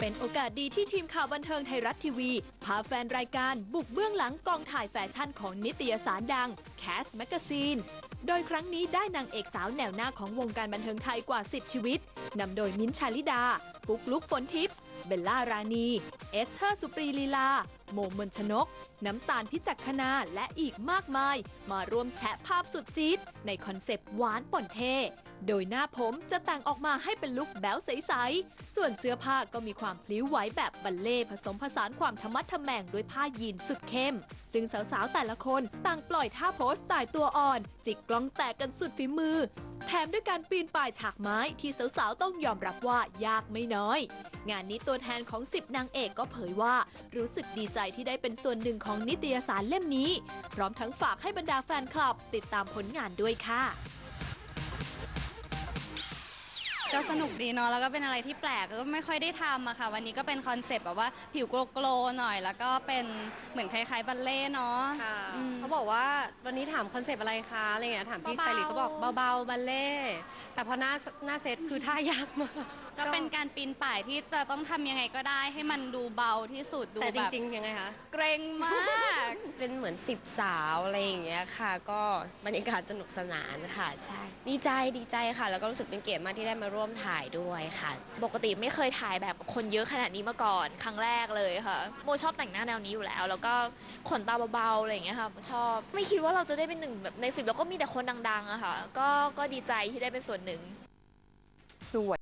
เป็นโอกาสดีที่ทีมข่าวบันเทิงไทยรัฐทีวี พาแฟนรายการบุกเบื้องหลังกองถ่ายแฟชั่นของนิตยสารดัง Cast Magazine โดยครั้งนี้ได้นางเอกสาวแนวหน้าของวงการบันเทิงไทยกว่า 10 ชีวิตนำโดยมิ้นท์ชาลิดา ปุ๊กลุกฝนทิพย์ เบลล่ารานี เอสเธอร์สุปรีลีลา โมมนชนก น้ำตาลพิจักขณาและอีกมากมาย มาร่วมแชะภาพสุดจี๊ดในคอนเซปต์หวานป่นเทโดยหน้าผมจะแต่งออกมาให้เป็นลุคแบ๊วใส ๆ ส่วนเสื้อผ้าก็มีความพลิ้วไหวแบบบัลเล่ผสมผสานความธรรมัดทะแมงด้วยผ้ายีนสุดเข้ม ซึ่งสาว ๆ แต่ละคนต่างปล่อยท่าโพสต์ตล์ตัวอ่อน จิกกล้องแตกกันสุดฝีมือ แถมด้วยการปีนป่ายฉากไม้ที่สาวๆต้องยอมรับว่ายากไม่น้อย งานนี้ตัวแทนของ 10 นางเอกก็เผยว่า รู้สึกดีใจที่ได้เป็นส่วนหนึ่งของนิตยสารเล่มนี้ พร้อมทั้งฝากให้บรรดาแฟนคลับ ติดตามผลงานด้วยค่ะ ก็สนุกดีเนาะแล้วก็เป็นอะไรที่แปลกก็ไม่ค่อยได้ทำอะค่ะ วันนี้ก็เป็นคอนเซปต์แบบว่าผิวโกลๆหน่อย แล้วก็เป็นเหมือนคล้ายๆบัลเล่ต์เนาะค่ะอืม เขาบอกว่าวันนี้ถามคอนเซปต์อะไรคะอะไรเงี้ยถามพี่สเบาๆ ไตลิสต์ก็บอกเบาๆบัลเล่ต์แต่พอหน้าหน้าเซตคือท่ายากมากก็เป็นการปีนป่ายที่จะต้องทำยังไงก็ได้ให้มันดูเบาที่สุดดูแต่จแบบริง ๆ ยังไงคะ เกรงมาก เป็นเหมือนสิบสาวอะไรอย่างเงี้ยค่ะ ก็บรรยากาศสนุกสนานค่ะใช่ดีใจดีใจค่ะ แล้วก็รู้สึกเป็นเกียรติมากที่ได้มาร่วมถ่ายด้วยค่ะ ปกติไม่เคยถ่ายแบบกับคนเยอะขนาดนี้มาก่อน ครั้งแรกเลยค่ะ โมชอบแต่งหน้าแนวนี้อยู่แล้ว แล้วก็ขนตาเบาๆอะไรอย่างเงี้ยค่ะโมชอบไม่คิดว่าเราจะได้เป็นหนึ่งแบบในสิบแล้วก็มีแต่คนดังๆอะค่ะ ก็ก็ดีใจที่ได้เป็นส่วนหนึ่งสวย